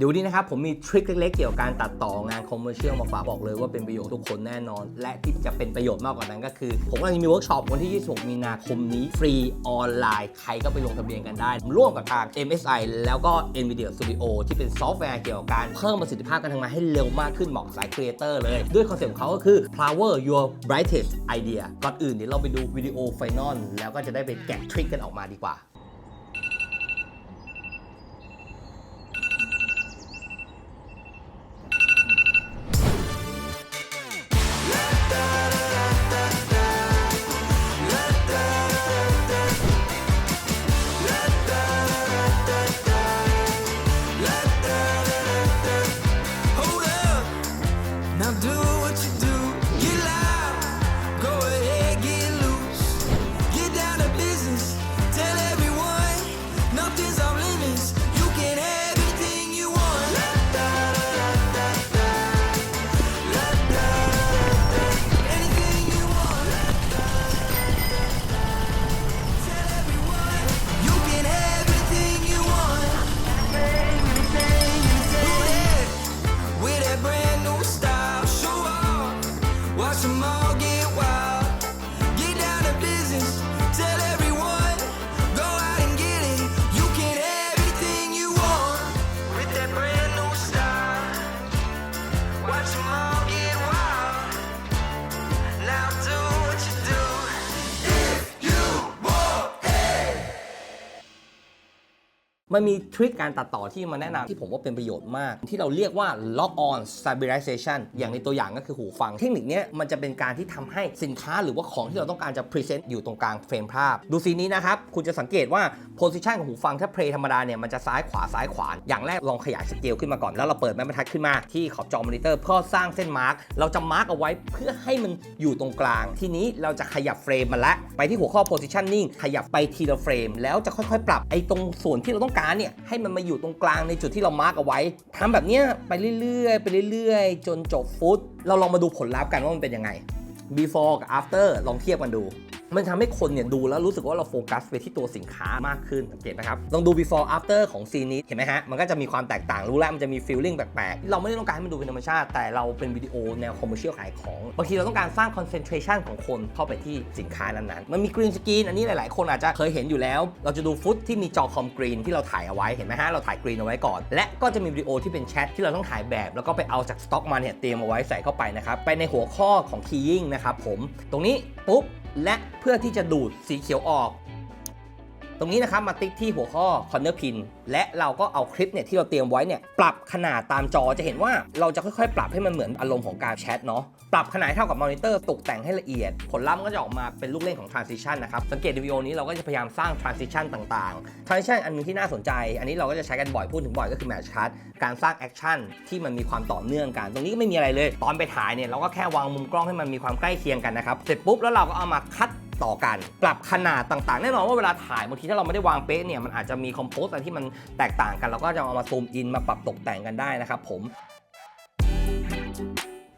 เดี๋ยวนี้นะครับผมมีทริคเล็กๆ เกี่ยวกับการตัดต่องานคอมเมอร์เชียลมาฝากบอกเลยว่าเป็นประโยชน์ทุกคนแน่นอน และที่จะเป็นประโยชน์มากกว่านั้นก็คือ ผมกำลังจะมีเวิร์กช็อปวันที่ 26 มีนาคมนี้ ฟรีออนไลน์ ใครก็ไปลงทะเบียนกันได้ ร่วมกับทาง MSI แล้วก็ NVIDIA Studio ที่เป็นซอฟต์แวร์เกี่ยวกับการเพิ่มประสิทธิภาพการทำงานให้เร็วมากขึ้นเหมาะสายครีเอเตอร์เลย ด้วยคอนเซ็ปต์ของเขาก็คือ power your brightest idea ก่อนอื่นเดี๋ยวเราไปดูวิดีโอไฟนอลแล้วก็จะได้ไปแกะทริคกันออกมาดีกว่า มันมีทริคการตัดต่อที่มาแนะนำที่ผมว่าเป็นประโยชน์มาก ที่เราเรียกว่า lock on stabilization อย่างในตัวอย่างก็คือหูฟัง เทคนิคนี้มันจะเป็นการที่ทำให้สินค้าหรือว่าของที่เราต้องการจะ present อยู่ตรงกลางเฟรมภาพ ดูซีนี้นะครับ คุณจะสังเกตว่า position ของหูฟังถ้า play ธรรมดาเนี่ยมันจะซ้ายขวาซ้ายขวา อย่างแรกลองขยายสเกลขึ้นมาก่อนแล้วเราเปิดแม่บรรทัดขึ้นมาที่ขอบจอมอนิเตอร์เพื่อสร้างเส้นมาร์กเราจะมาร์กเอาไว้เพื่อให้มันอยู่ตรงกลาง ทีนี้เราจะขยับเฟรมมันละไปที่หัวข้อ positioning ขยับไปทีละเฟรมแล้วจะค่อยๆ ปรับไอ้ตรงส่วนที่เราต้องการเนี่ยให้มันมาอยู่ตรงกลางในจุดที่เรามาร์กเอาไว้ทำแบบนี้ไปเรื่อยๆ ไปเรื่อยๆ จนจบฟุต เราลองมาดูผลลัพธ์กันว่ามันเป็นยังไง before กับ after ลองเทียบกันดู มันทำให้คนเนี่ยดูแล้วรู้สึกว่าเราโฟกัสไปที่ตัวสินค้ามากขึ้นสังเกตไหมครับลองดู before after ของซีนนี้เห็นไหมฮะ มันก็จะมีความแตกต่างรู้แล้วมันจะมี feeling แปลกๆ เราไม่ได้ต้องการให้มันดูเป็นธรรมชาติ แต่เราเป็นวิดีโอแนว commercial ขายของ บางทีเราต้องการสร้าง concentration ของคนเข้าไปที่สินค้านั้นๆ มันมี green screen อันนี้หลายๆ คนอาจจะเคยเห็นอยู่แล้ว เราจะดูฟุตที่มีจอคอมกรีนที่เราถ่ายเอาไว้เห็นไหมฮะเราถ่ายกรีนเอาไว้ก่อน และก็จะมีวิดีโอที่เป็นแชทที่เราต้องถ่ายแบบ แล้วก็ไปเอาจากสต็อกมาเนี่ยเตรียมเอาไว้ใส่เข้าไปนะครับไปในหัวข้อของ keying นะครับผมตรงนี้ปุ๊บและเพื่อที่จะดูดสีเขียวออก ตรงนี้นะครับมาติ๊กที่หัวข้อ corner pin และเราก็เอาคลิปเนี่ยที่เราเตรียมไว้เนี่ยปรับขนาดตามจอจะเห็นว่าเราจะค่อยๆ ปรับให้มันเหมือนอารมณ์ของการแชทเนาะปรับขนาดเท่ากับมอนิเตอร์ตกแต่งให้ละเอียด ผลลัพธ์มันก็จะออกมาเป็นลูกเล่นของ transition นะครับสังเกตในวิดีโอนี้เราก็จะพยายามสร้าง transition ต่างๆ transition อันหนึงที่น่าสนใจ อันนี้เราก็จะใช้กันบ่อยพูดถึงบ่อยก็คือ match cut การสร้าง action ที่มันมีความต่อเนื่องกัน ตรงนี้ก็ไม่มีอะไรเลย ตอนไปถ่ายเนี่ยเราก็แค่วางมุมกล้องให้มันมีความใกล้เคียงกันนะครับเสร็จปุ๊บแล้วเราก็เอามาคัด ต่อกัน ปรับขนาดต่างๆ แน่นอนว่าเวลาถ่ายบางทีถ้าเราไม่ได้วางเป๊ะเนี่ยมันอาจจะมีคอมโพสอะไรที่มันแตกต่างกันเราก็จะเอามาซูมอินมาปรับตกแต่งกันได้นะครับผม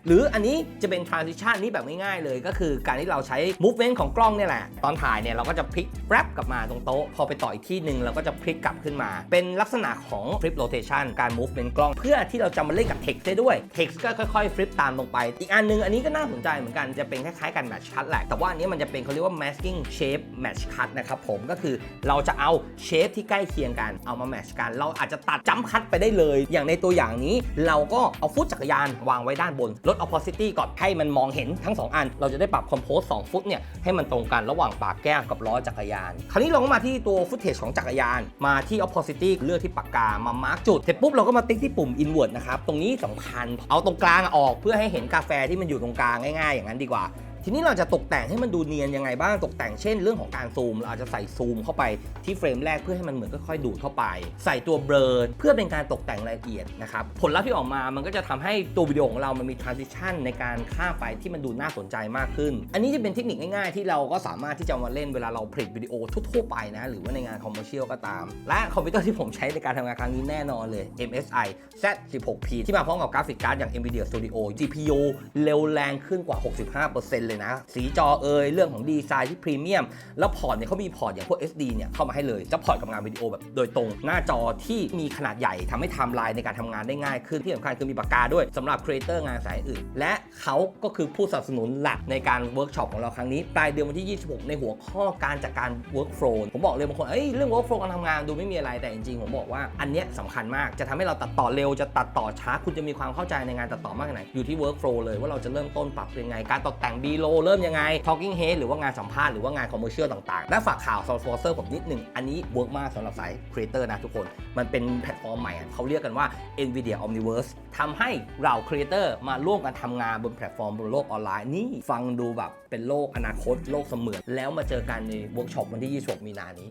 หรืออันนี้จะเป็น transition นี่แบบง่ายๆเลย ก็คือการที่เราใช้ movement ของกล้องเนี่ยแหละ ตอนถ่ายเนี่ยเราก็จะพลิกแรปกลับมาตรงโต๊ะ พอไปต่ออีกที่หนึ่งเราก็จะพลิกกลับขึ้นมา เป็นลักษณะของ flip rotation การ movement กล้อง เพื่อที่เราจะมาเล่นกับ text ได้ด้วย text ก็ค่อยๆ flip ตามลงไป อีกอันหนึงอันนี้ก็น่าสนใจเหมือนกันจะเป็นคล้ายๆกัน match cut แหละ แต่ว่าอันนี้มันจะเป็นเขาเรียกว่า masking shape match cut นะครับผมก็คือเราจะเอา shape ที่ใกล้เคียงกันเอามา match กัน เราอาจจะตัดจัมคัดไปได้เลย อย่างในตัวอย่างนี้เราก็เอาฟุตจักรยานวางไว้ด้านบนลด opacity ก่อนให้มันมองเห็นทั้ง 2 อัน เราจะได้ปรับ compose 2ฟุตเนี่ยให้มันตรงกันระหว่างปากแก้วกับล้อจักรยาน คราวนี้เราก็มาที่ตัว footage ของจักรยาน มาที่ opacity เลือกที่ปากกามามาร์กจุดเสร็จปุ๊บเราก็มาติ๊กที่ปุ่ม inward นะครับตรงนี้สำคัญเอาตรงกลางออกเพื่อให้เห็นกาแฟที่มันอยู่ตรงกลางง่ายๆ อย่างนั้นดีกว่า ทีนี้เราจะตกแต่งให้มันดูเนียนยังไงบ้างตกแต่งเช่น เรื่องของการซูม เราอาจจะใส่ซูมเข้าไปที่เฟรมแรกเพื่อให้มันเหมือนค่อยๆดูดเข้าไป ใส่ตัวเบลอเพื่อเป็นการตกแต่งรายละเอียดนะครับผลลัพธ์ที่ออกมามันก็จะทำให้ตัววิดีโอของเรามันมี transition ในการข้ามไปที่มันดูน่าสนใจมากขึ้น อันนี้จะเป็นเทคนิคง่ายๆ ที่เราก็สามารถที่จะมาเล่นเวลาเราผลิตวิดีโอทั่วๆไปนะหรือว่าในงานคอมเมอร์เชียลก็ตาม และคอมพิวเตอร์ที่ผมใช้ในการทำงานครั้งนี้แน่นอนเลย MSI Z16P ที่มาพร้อมกับกราฟิกการ์ดอย่าง NVIDIA Studio GPU เร็วแรงขึ้นกว่า 65%เลยเลยนะ สีจอเอยเรื่องของดีไซน์ที่พรีเมียม แล้วพอร์ตเนี่ยเขามีพอร์ตอย่างพวก SD เนี่ยเข้ามาให้เลยจะพอร์ตกับงานวิดีโอแบบโดยตรง หน้าจอที่มีขนาดใหญ่ทำให้ไทม์ไลน์ในการทำงานได้ง่ายขึ้นที่สำคัญคือมีปากกาด้วยสำหรับครีเอเตอร์งานสายอื่น และเขาก็คือผู้สนับสนุนหลักในการเวิร์กช็อปของเราครั้งนี้ปลายเดือนวันที่ 26 ในหัวข้อการจัดการ workflow ผมบอกเลยบางคนเอ้ยเรื่อง workflow การทำงานดูไม่มีอะไรแต่จริงๆผมบอกว่าอันเนี้ยสำคัญมากจะทำให้เราตัดต่อเร็วจะตัดต่อช้าคุณจะมีความเข้าใจในงานตัดต่อมากแค่ไหนอยู่ที่ workflow เลยว่าเราจะเริ่มต้นปรับยังไงการตกแต่ง b โลเริ่มยังไง talking head หรือว่างานสัมภาษณ์หรือว่างานคอมเมอร์เชียลต่างๆ และฝากข่าวซอลฟอร์เซอร์ผมนิดหนึ่งอันนี้เวิร์กมากสำหรับสายครีเอเตอร์นะทุกคน มันเป็นแพลตฟอร์มใหม่เขาเรียกกันว่า NVIDIA Omniverse ทำให้เรา creator มาร่วมกันทำงานบนแพลตฟอร์มบนโลกออนไลน์นี่ฟังดูแบบเป็นโลกอนาคตโลกเสมือนแล้วมาเจอกันในเวิร์กช็อปวันที่ 26 มีนานี้